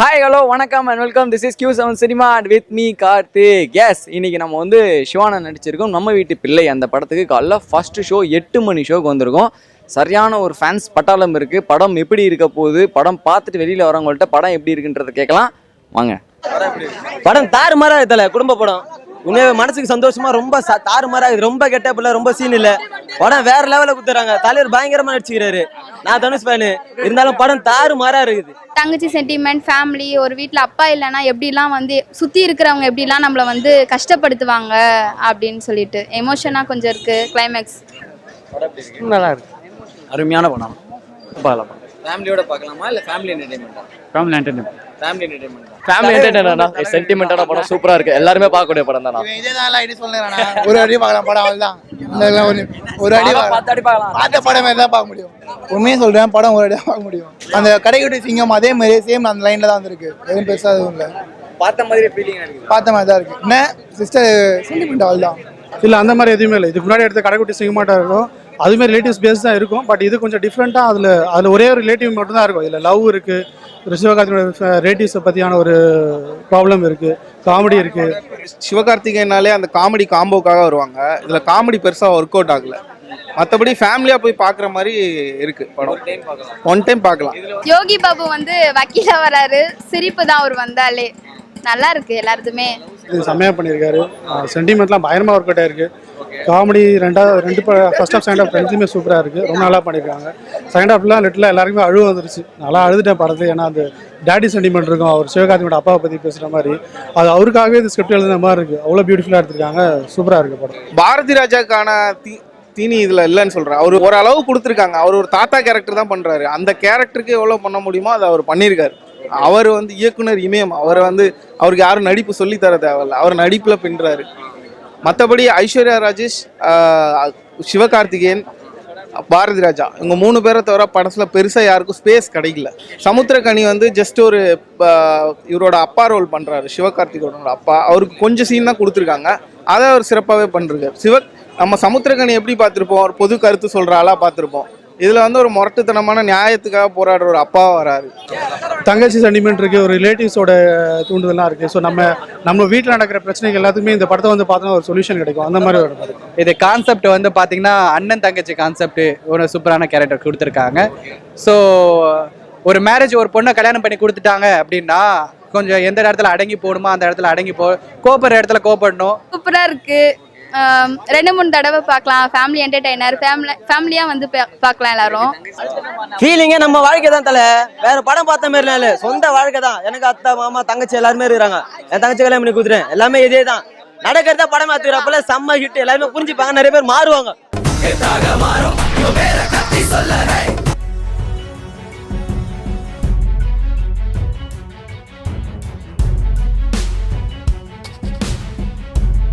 Hi hello வணக்கம் and welcome this is Q seven cinema and with me Karthik S இன்னைக்கு நம்ம வந்து சிவானா நடிச்சிருக்கோம். நம்ம வீட்டு பிள்ளை அந்த படத்துக்கு காலைல ஃபர்ஸ்ட் ஷோ எட்டு மணி ஷோக்கு வந்திருக்கோம். சரியான ஒரு ஃபேன்ஸ் பட்டாளம் இருக்குது படம் எப்படி இருக்க போகுது? படம் பார்த்துட்டு வெளியில் வரவங்கள்ட்ட படம் எப்படி இருக்குன்றதை கேட்கலாம். வாங்க. படம் தாறுமாறா இதில் குடும்ப படம். உண்மையாவே மனசுக்கு சந்தோஷமா ரொம்ப ச- தாறுமாறா இருக்குது ரொம்ப கெட்டப் இல்ல ரொம்ப சீன் இல்ல. படம் வேற லெவல்ல குத்துறாங்க. தலைவர் பயங்கரமா நடிச்சுக்கிறாரு. நான் தனுஷ் ஃபேனு இருந்தாலும் படம் தாறுமாறா இருக்குது. தங்கச்சி சென்டிமெண்ட் ஃபேமிலி ஒரு வீட்டில் அப்பா இல்லைன்னா எப்படிலாம் வந்து சுற்றி இருக்கிறவங்க எப்படிலாம் நம்மளை வந்து கஷ்டப்படுத்துவாங்க அப்படின்னு சொல்லிட்டு. எமோஷனாக கொஞ்சம் இருக்குது கிளைமேக்ஸ் நல்லா இருக்கு. அருமையான படம். பார்க்கலாம் ஃபேமிலியோட பார்க்கலாமா? இல்லை family என்டர்டைன்மெண்ட்டா family entertainment family entertainment family entertainment சென்டிமெண்டான படம். சூப்பரா இருக்கு. எல்லாருமே பார்க்கக்கூடிய படம் தானா? இவன் இதே தான் ஐடி சொல்லுறானா? ஒரு அடி பார்க்கலாம். படம் அவ்வளவுதான். இதெல்லாம் ஒரு ஒரு அடி பார்க்கலாம். பார்த்து அடி பார்க்கலாம். பார்த்த படம் தான் பார்க்க முடியும். உண்மையே சொல்றேன். படம் ஒரு அடியாக பார்க்க முடியும். அந்த கடைக்குட்டி சிங்கம் அதே மாதிரி சேம் அந்த லைன்ல தான் வந்திருக்கு. எதுவும் பெருசா எதுவும் இல்லை. பார்த்த மாதிரி ஃபீலிங் இருக்குது பார்த்த மாதிரி தான் இருக்கு. என்ன? சிஸ்டர் சென்டிமெண்ட் அவள் தான் இல்லை அந்த மாதிரி எதுவுமே இல்லை. இதுக்கு முன்னாடி எடுத்த கடைக்குட்டி சிங்கமாட்டா இருக்கும் அதுமாதிரி ரிலேட்டிவ்ஸ் பேஸ் தான் இருக்கும். பட் இது கொஞ்சம் டிஃப்ரெண்ட்டாக அதில் அதில் ஒரே ஒரு ரிலேட்டிவ் மட்டும் தான் இருக்கும். இதில் லவ் இருக்குது சிவகார்த்தியோட ரிலேட்டிவ்ஸை பற்றியான ஒரு ப்ராப்ளம் இருக்குது காமெடி இருக்குது சிவகார்த்திகேயனாலே அந்த காமெடி காம்போக்காக வருவாங்க. இதில் காமெடி பெருசாக ஒர்க் அவுட் ஆகல. மற்றபடி ஃபேமிலியாக போய் பார்க்குற மாதிரி இருக்கு படம். ஒன் டைம் பார்க்கலாம். யோகி பாபு வந்து வக்கீலா வராரு. சிரிப்பு தான் அவர் வந்தாலே. நல்லா இருக்கு எல்லாருக்குமே. இது செம்மையாக பண்ணியிருக்காரு. சென்டிமெண்ட்லாம் பயங்கரமாக ஒர்க் அவுட் ஆயிருக்கு. காமெடி ரெண்டாவது ரெண்டு ஃபர்ஸ்ட் ஆஃப் செகண்ட் ஆஃப் ரெண்டுமே சூப்பராக இருக்குது ரொம்ப நல்லா பண்ணியிருக்காங்க. செகண்ட் ஹாஃப்லாம் நெட்டில் எல்லாருக்குமே அழுவு வந்துருச்சு. நல்லா அழுதுட்டேன் படத்து ஏன்னா அந்த டேடி சென்டிமெண்ட் இருக்கும். அவர் சிவகார்த்தியோட அப்பாவை பற்றி பேசுகிற மாதிரி. அது அவருக்காகவே இந்த ஸ்கிரிப்ட் எழுதுன மாதிரி இருக்குது அவ்வளோ பியூட்டிஃபுல்லாக எடுத்திருக்காங்க. சூப்பராக இருக்குது படம். பாரதி ராஜாக்கான தீ தீனி இதில் இல்லைன்னு சொல்கிறேன் அவர் ஓரளவு கொடுத்துருக்காங்க. அவர் ஒரு தாத்தா கேரக்டர் தான் பண்ணுறாரு அந்த கேரக்டருக்கு எவ்வளோ பண்ண முடியுமோ அதை அவர் பண்ணியிருக்காரு. அவர் வந்து இயக்குனர் இமயம். அவர் வந்து அவருக்கு யாரும் நடிப்பு சொல்லித் தர தேவையில்ல. அவர் நடிப்பில் பின்னுறாரு. மற்றபடி ஐஸ்வர்யா ராஜேஷ் சிவகார்த்திகேயன் பாரதி ராஜா இவங்க மூணு பேரை தவிர படத்தில் பெருசாக யாருக்கும் ஸ்பேஸ் கிடைக்கல. சமுத்திரக்கனி வந்து ஜஸ்ட் ஒரு இவரோட அப்பா ரோல் பண்ணுறாரு சிவகார்த்திகேயனோட அப்பா. அவருக்கு கொஞ்சம் சீன் தான் கொடுத்துருக்காங்க. அதை அவர் சிறப்பாகவே பண்ணிருக்காரு. சிவ நம்ம சமுத்திரக்கனி எப்படி பார்த்துருப்போம்? ஒரு பொது கருத்து சொல்கிற ஆளாக பார்த்துருப்போம். இதில் வந்து ஒரு முரட்டுத்தனமான நியாயத்துக்காக போராடுற ஒரு அப்பா வராரு. தங்கச்சி சென்டிமெண்ட் இருக்குது ஒரு ரிலேட்டிவ்ஸோட தூண்டுதல்லாம் இருக்குது ஸோ நம்ம நம்ம வீட்டில் நடக்கிற பிரச்சனைகள் எல்லாத்துக்குமே இந்த படத்தை வந்து பார்த்தோன்னா ஒரு சொல்யூஷன் கிடைக்கும். அந்த மாதிரி ஒரு படம். இது கான்செப்ட் வந்து பாத்தீங்கன்னா அண்ணன் தங்கச்சி கான்செப்ட் ஒரு சூப்பரான கேரக்டர் கொடுத்துருக்காங்க. ஸோ ஒரு மேரேஜ் ஒரு பொண்ணை கல்யாணம் பண்ணி கொடுத்துட்டாங்க அப்படின்னா கொஞ்சம் எந்த இடத்துல அடங்கி போகணுமோ அந்த இடத்துல அடங்கி போ கோப்படுற இடத்துல கோப்படணும் சூப்பராக இருக்கு. ஆம், ரெண்டு மூணு தடவை பார்க்கலாம். ஃபேமிலி என்டர்டைனர் ஃபேமிலி ஃபேமிலியாக வந்து பார்க்கலாம் எல்லாரும். ஃபீலிங்கே நம்ம வாழ்க்கை தான் தலை. வேற படம் பார்த்த மாதிரி இல்ல சொந்த வாழ்க்கை தான். எனக்கு அத்தை மாமா தங்கச்சி எல்லாருமே இருக்கிறாங்க. என் தங்கச்சி கல்யாணம் பண்ணி கொடுத்துறேன் எல்லாமே இதே தான். நடக்கிறத படம் பார்த்துக்கிறப்பல செம்ம ஹிட் எல்லாருமே புரிஞ்சுப்பாங்க. நிறைய பேர் மாறுவாங்க.